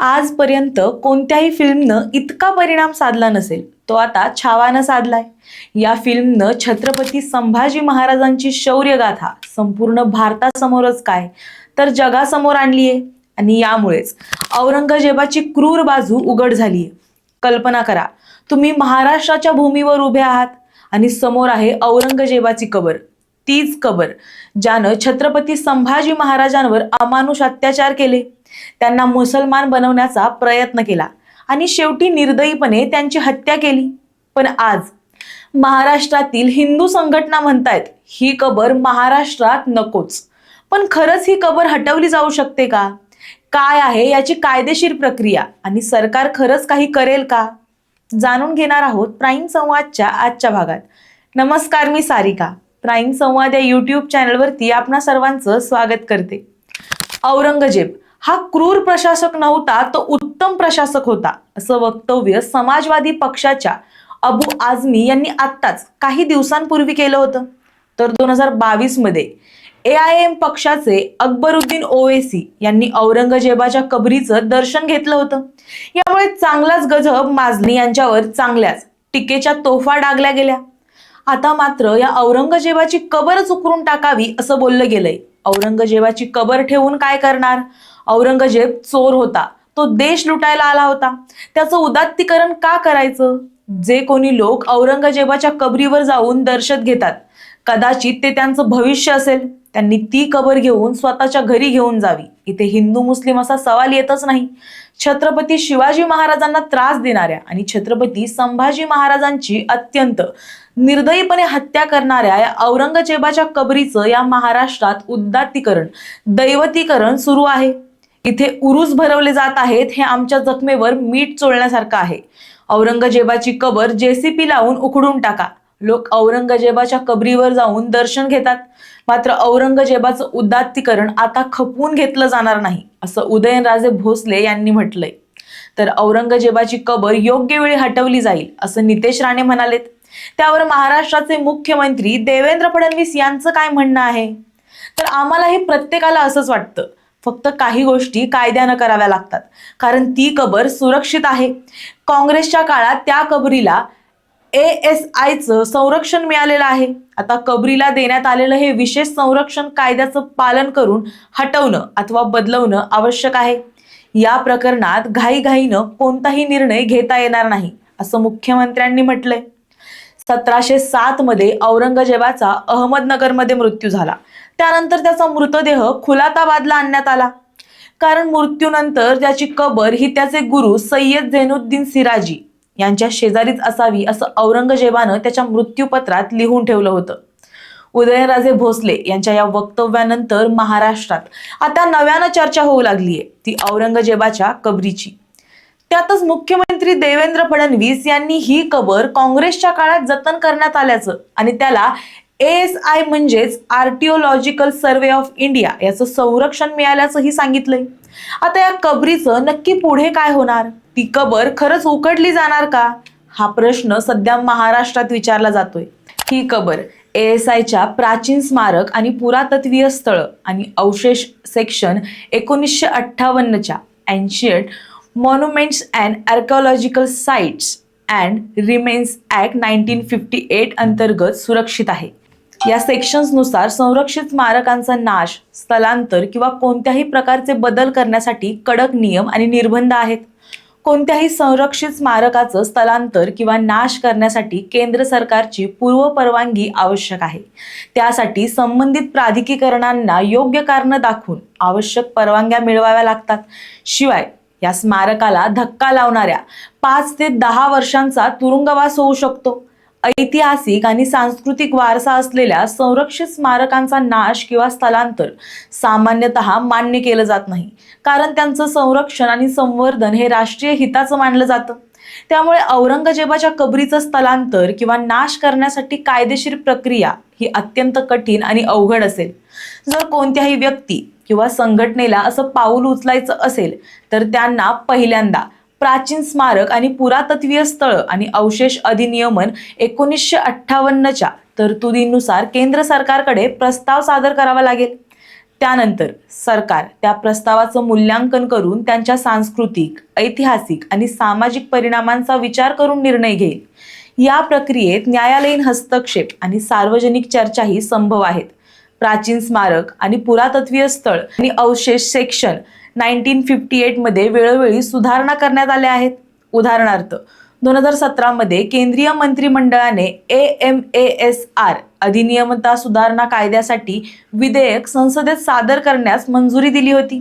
आजपर्यंत कोणत्याही फिल्मनं इतका परिणाम साधला नसेल. तो आता छावानं साधलाय. या फिल्मनं छत्रपती संभाजी महाराजांची शौर्यगाथा संपूर्ण भारतासमोरच काय? तर जगासमोर आणली आहे आणि यामुळेच औरंगजेबाची क्रूर बाजू उघड झालीय. कल्पना करा तुम्ही महाराष्ट्राच्या भूमीवर उभे आहात आणि समोर आहे औरंगजेबाची कबर. तीच कबर ज्यानं छत्रपती संभाजी महाराजांवर अमानुष अत्याचार केले. त्यांना मुसलमान बनवण्याचा प्रयत्न केला. आणि शेवटी निर्दयीपणे त्यांची हत्या केली. पण आज महाराष्ट्रातील हिंदू संघटना म्हणतायत ही कबर महाराष्ट्रात नकोच. पण खरंच ही कबर हटवली जाऊ शकते का? काय आहे याची कायदेशीर प्रक्रिया? आणि सरकार खरंच काही करेल का? जाणून घेणार आहोत प्राईम संवादच्या आजच्या भागात. नमस्कार मी सारिका. प्राईम संवाद या यूट्यूब चॅनलवरती आपणा सर्वांचं स्वागत करते. औरंगजेब हा क्रूर प्रशासक नव्हता तो उत्तम प्रशासक होता. असं वक्तव्य समाजवादी पक्षाच्या अबू आझमी यांनी आत्ताच काही दिवसांपूर्वी केलं होतं. तर दोन हजार बावीसमध्ये ए आय एम पक्षाचे अकबरुद्दीन ओवेसी यांनी औरंगजेबाच्या कबरीचं दर्शन घेतलं होतं. यामुळे चांगलाच गजब माजनी यांच्यावर चांगल्याच टीकेच्या तोफा डागल्या गेल्या. आता मात्र या औरंगजेबाची कबरच उकरून टाकावी असं बोललं गेलंय. औरंगजेबाची कबर ठेवून काय करणार? औरंगजेब चोर होता. तो देश लुटायला आला होता. त्याचं उदात्तीकरण का करायचं? जे कोणी लोक औरंगजेबाच्या कबरीवर जाऊन दर्शन घेतात कदाचित ते त्यांचं भविष्य असेल. त्यांनी ती कबर घेऊन स्वतःच्या घरी घेऊन जावी. इथे हिंदू मुस्लिम असा सवाल येतच नाही. छत्रपती शिवाजी महाराजांना त्रास देणाऱ्या आणि छत्रपती संभाजी महाराजांची अत्यंत निर्दयीपणे हत्या करणाऱ्या या औरंगजेबाच्या कबरीचं या महाराष्ट्रात उद्दातीकरण दैवतीकरण सुरू आहे. इथे उरूस भरवले जात आहेत हे आमच्या जखमेवर मीठ चोळण्यासारखं आहे. औरंगजेबाची कबर जेसीपी लावून उखडून टाका. लोक औरंगजेबाच्या कबरीवर जाऊन दर्शन घेतात. मात्र औरंगजेबाचं उदात्तीकरण आता खपवून घेतलं जाणार नाही असं उदयनराजे भोसले यांनी म्हटलंय. तर औरंगजेबाची कबर योग्य वेळी हटवली जाईल असं नितेश राणे म्हणालेत. त्यावर महाराष्ट्राचे मुख्यमंत्री देवेंद्र फडणवीस यांचं काय म्हणणं आहे? तर आम्हालाही प्रत्येकाला असंच वाटतं फक्त काही गोष्टी कायद्यानं कराव्या लागतात. कारण ती कबर सुरक्षित आहे. काँग्रेसच्या काळात त्या कबरीला ए एस आयचं संरक्षण मिळालेलं आहे. आता कबरीला देण्यात आलेलं हे विशेष संरक्षण कायद्याचं पालन करून हटवणं अथवा बदलवणं आवश्यक आहे. या प्रकरणात घाईघाईनं कोणताही निर्णय घेता येणार नाही असं मुख्यमंत्र्यांनी म्हटलंय. सतराशे सात मध्ये औरंगजेबाचा अहमदनगरमध्ये मृत्यू झाला. त्यानंतर त्याचा मृतदेह खुलाताबादला आणण्यात आला. कारण मृत्यूनंतर त्याची कबर ही त्याचे गुरु सय्यद झैनुद्दीन सिराजी यांच्या शेजारीच असावी असं औरंगजेबानं त्याच्या मृत्यूपत्रात लिहून ठेवलं होतं. उदयनराजे भोसले यांच्या या वक्तव्यानंतर महाराष्ट्रात आता नव्यानं चर्चा होऊ लागलीय ती औरंगजेबाच्या कबरीची. त्यातच मुख्यमंत्री देवेंद्र फडणवीस यांनी ही कबर काँग्रेसच्या काळात जतन करण्यात आल्याचं आणि त्याला एस आय म्हणजेच आर्टिओलॉजिकल सर्वे ऑफ इंडिया याचं संरक्षण मिळाल्याचंही सांगितलंय. आता या कबरीचं नक्की पुढे काय होणार? ती कबर खरंच उकडली जाणार का? हा प्रश्न सध्या महाराष्ट्रात विचारला जातोय. ही कबर एस आयच्या प्राचीन स्मारक आणि पुरातत्वीय स्थळ आणि अवशेष सेक्शन एकोणीसशे अठ्ठावन्नच्या ancient monuments and archaeological sites and remains act nineteen fifty eight अंतर्गत सुरक्षित आहे. या सेक्शन्सनुसार संरक्षित स्मारकांचा नाश स्थलांतर किंवा कोणत्याही प्रकारचे बदल करण्यासाठी कडक नियम आणि निर्बंध आहेत. कोणत्याही संरक्षित स्मारकाचं स्थलांतर किंवा नाश करण्यासाठी केंद्र सरकारची पूर्व परवानगी आवश्यक आहे. त्यासाठी संबंधित प्राधिकरणांना योग्य कारणं दाखवून आवश्यक परवानग्या मिळवाव्या लागतात. शिवाय या स्मारकाला धक्का लावणाऱ्या पाच ते दहा वर्षांचा तुरुंगवास होऊ शकतो. ऐतिहासिक आणि सांस्कृतिक वारसा असलेल्या संरक्षित स्मारकांचा नाश किंवा स्थलांतर सामान्यतः मान्य केलं जात नाही. कारण त्यांचं संरक्षण आणि संवर्धन हे राष्ट्रीय हिताचं मानलं जातं. त्यामुळे औरंगजेबाच्या कबरीचं स्थलांतर किंवा नाश करण्यासाठी कायदेशीर प्रक्रिया ही अत्यंत कठीण आणि अवघड असेल. जर कोणत्याही व्यक्ती किंवा संघटनेला असं पाऊल उचलायचं असेल तर त्यांना पहिल्यांदा प्राचीन स्मारक आणि पुरातत्वीय स्थळ आणि अवशेष अधिनियमन एकोणीसशे अठ्ठावन्नच्या तरतुदींनुसार केंद्र सरकारकडे प्रस्ताव सादर करावा लागेल. त्यानंतर सरकार त्या प्रस्तावाचं मूल्यांकन करून त्यांच्या सांस्कृतिक ऐतिहासिक आणि सामाजिक परिणामांचा विचार करून निर्णय घेईल. या प्रक्रियेत न्यायालयीन हस्तक्षेप आणि सार्वजनिक चर्चाही संभव आहेत. प्राचीन स्मारक आणि पुरातत्वीय स्थळ आणि अवशेष सेक्शन नाईन्टीन फिफ्टी एटमध्ये वेळोवेळी सुधारणा करण्यात आल्या आहेत. उदाहरणार्थ दोन हजार सतरामध्ये केंद्रीय मंत्रिमंडळाने A M A S R अधिनियमता सुधारणा कायद्यासाठी विधेयक संसदेत सादर करण्यास मंजुरी दिली होती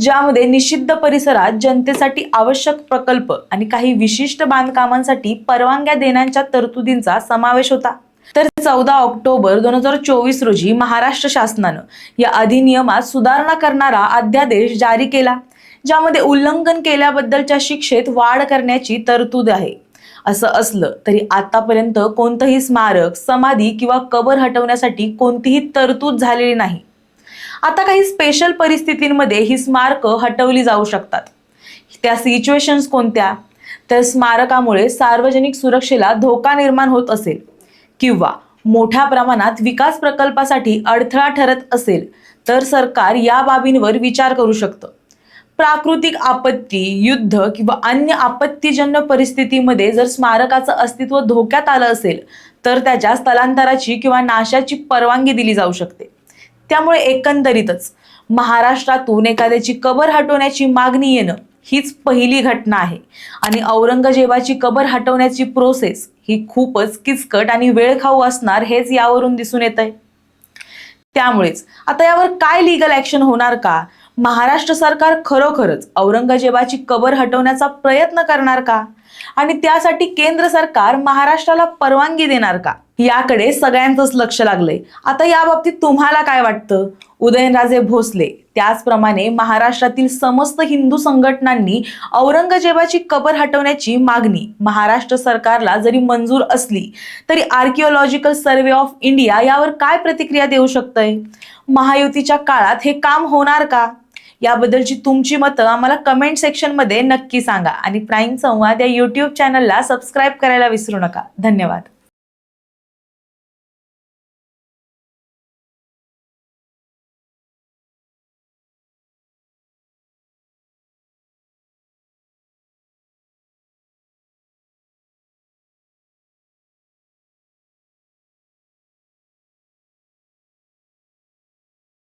ज्यामध्ये निषिद्ध परिसरात जनतेसाठी आवश्यक प्रकल्प आणि काही विशिष्ट बांधकामांसाठी परवानग्या देण्याच्या तरतुदींचा समावेश होता. तर चौदा ऑक्टोबर दोन हजार चोवीस रोजी महाराष्ट्र शासनानं या अधिनियमात सुधारणा करणारा अध्यादेश जारी केला ज्यामध्ये उल्लंघन केल्याबद्दलच्या शिक्षेत वाढ करण्याची तरतूद आहे. असं असलं तरी आतापर्यंत कोणतंही स्मारक समाधी किंवा कबर हटवण्यासाठी कोणतीही तरतूद झालेली नाही. आता काही स्पेशल परिस्थितींमध्ये ही स्मारकं हटवली जाऊ शकतात. त्या सिच्युएशन्स कोणत्या? तर स्मारकामुळे सार्वजनिक सुरक्षेला धोका निर्माण होत असेल. किंवा मोठ्या प्रमाणात विकास प्रकल्पासाठी अडथळा ठरत असेल तर सरकार या बाबींवर विचार करू शकतं. प्राकृतिक आपत्ती युद्ध किंवा अन्य आपत्तीजन्य परिस्थितीमध्ये जर स्मारकाचं अस्तित्व धोक्यात आलं असेल तर त्याच्या स्थलांतराची किंवा नाशाची परवानगी दिली जाऊ शकते. त्यामुळे एकंदरीतच महाराष्ट्रातून एखाद्याची कबर हटवण्याची मागणी येणं हीच पहिली घटना आहे. आणि औरंगजेबाची कबर हटवण्याची प्रोसेस ही खूपच किचकट आणि वेळखाऊ असणार हेच यावरून दिसून येत आहे त्यामुळेच आता यावर काय लिगल ऍक्शन होणार का? महाराष्ट्र सरकार खरोखरच औरंगजेबाची कबर हटवण्याचा प्रयत्न करणार का? आणि त्यासाठी केंद्र सरकार महाराष्ट्राला परवानगी देणार का? याकडे सगळ्यांचंच लक्ष लागलंय. आता या बाबतीत तुम्हाला काय वाटतं? उदयनराजे भोसले त्याचप्रमाणे महाराष्ट्रातील समस्त हिंदू संघटनांनी औरंगजेबाची कबर हटवण्याची मागणी महाराष्ट्र सरकारला जरी मंजूर असली तरी आर्किओलॉजिकल सर्वे ऑफ इंडिया यावर काय प्रतिक्रिया देऊ शकतंय? महायुतीच्या काळात हे काम होणार का? याबद्दलची तुमची मतं आम्हाला कमेंट सेक्शनमध्ये नक्की सांगा आणि प्राईम संवाद या यूट्यूब चॅनलला सबस्क्राईब करायला विसरू नका. धन्यवाद.